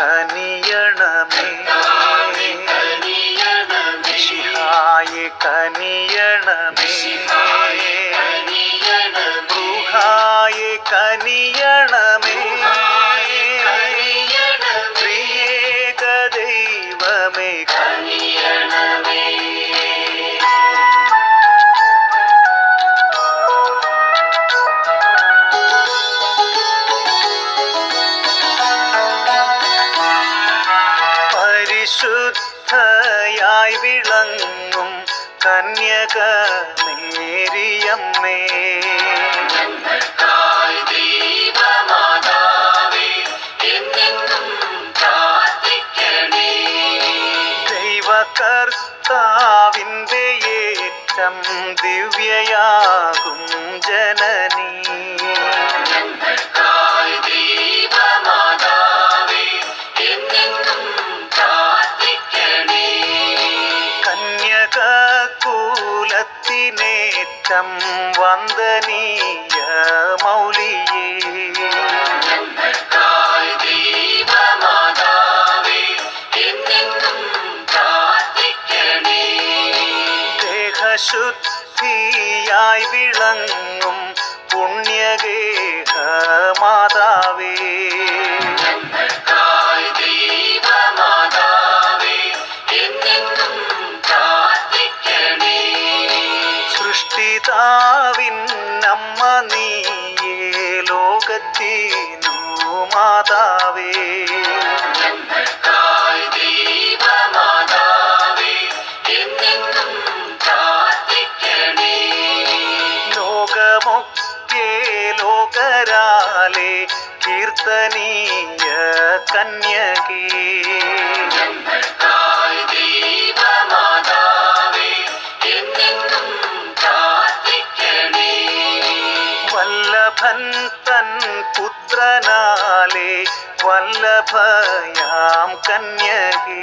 കനിയണമേ. ശിഹായി കനിയണമേ. ായി വിളങ്ങും കന്യക മേരിയമ്മേ ദൈവകർത്താവിന്റെ ഏറ്റം ദിവ്യയാകും ജനനീ വെളിച്ചം വന്ദനീയ മൗലിയേ. ദേഹശുദ്ധിയായി വിളങ്ങും പുണ്യഗേഹ മാതാവേ മാതാവേ. ലോകമൊക്കെ ലോകരാലെ കീർത്തനീയ കന്യകേ. வல்லபயாம் கன்யகே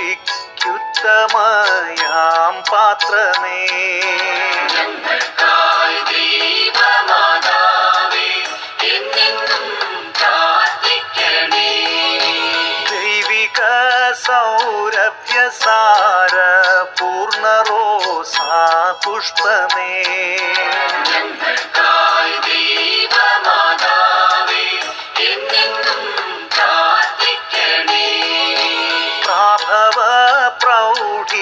രക്ഷയ്ക്കുത്തമയാം പാത്രമേ. ദൈവിക സൗരഭ്യ സാര പൂർണ റോസാ പുഷ്പമേ.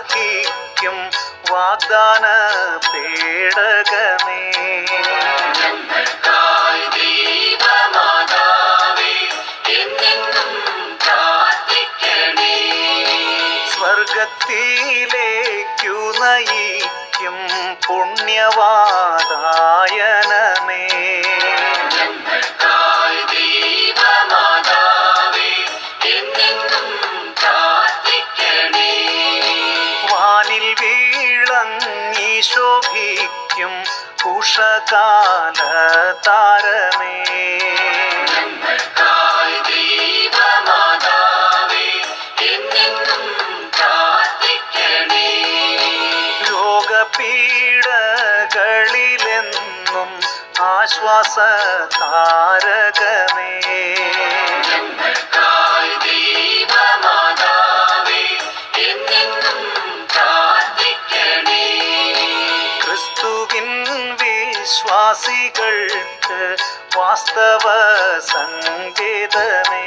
സാധിക്കും വാഗ്ദാന പേടകമേ. സ്വർഗത്തിലേക്കു നയിക്കും പുണ്യവാദായനമേ ഉഷകാല താരമേ വാസ്തവ സങ്കേതമേ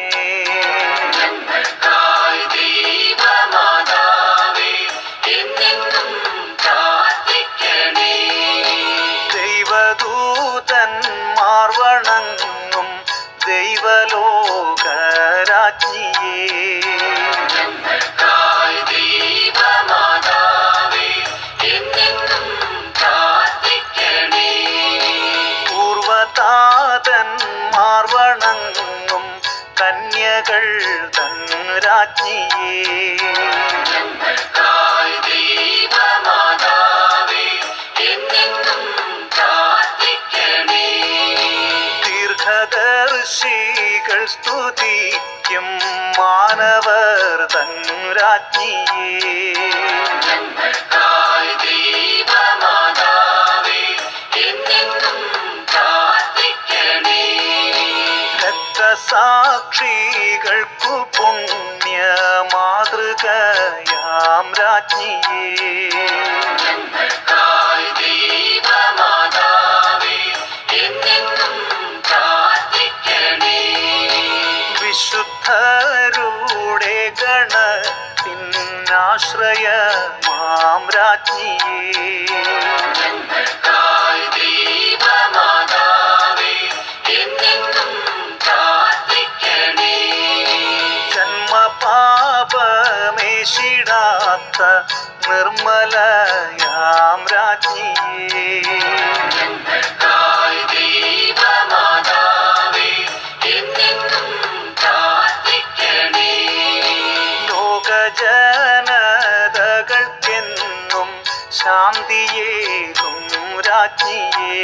പ്രാർത്ഥിക്കണേ ദീർഘദർശികൾ സ്തുതിക്കും മാനവർ തൻ രാജ്ഞിയേ. ഞങ്ങൾക്കായി ദൈവമാതാവേ പുണ്യ മാതൃകയാം രാജ്ഞിയേ വിശുദ്ധരുടെ ഗണത്തിനാശ്രയ മാം രാജ്ഞിയേ ജന്മപാപമേശിടാത്ത നിർമ്മലയാം രാജ്ഞിയേ ലോകജനതകൾക്കെന്നും ശാന്തിയേകും രാജ്ഞിയേ.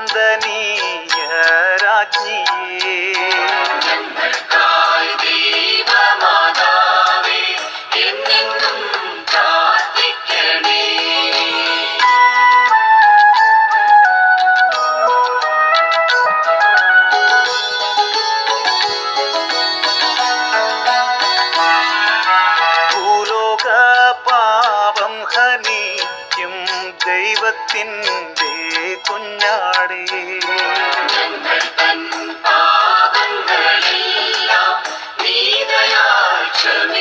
വന്ദനീയ രാജ്ഞിയേ ഞങ്ങൾക്കായി ദൈവമാതാവേ എന്നെന്നും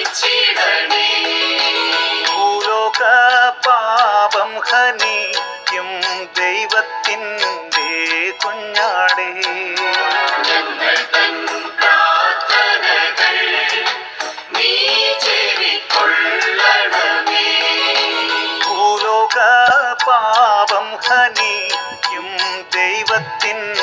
പ്രാർത്ഥിക്കണേ ഭൂലോക പാപം ഹനിക്കും ദൈവത്തിന്റെ കുഞ്ഞാടേ தெய்வத்தின்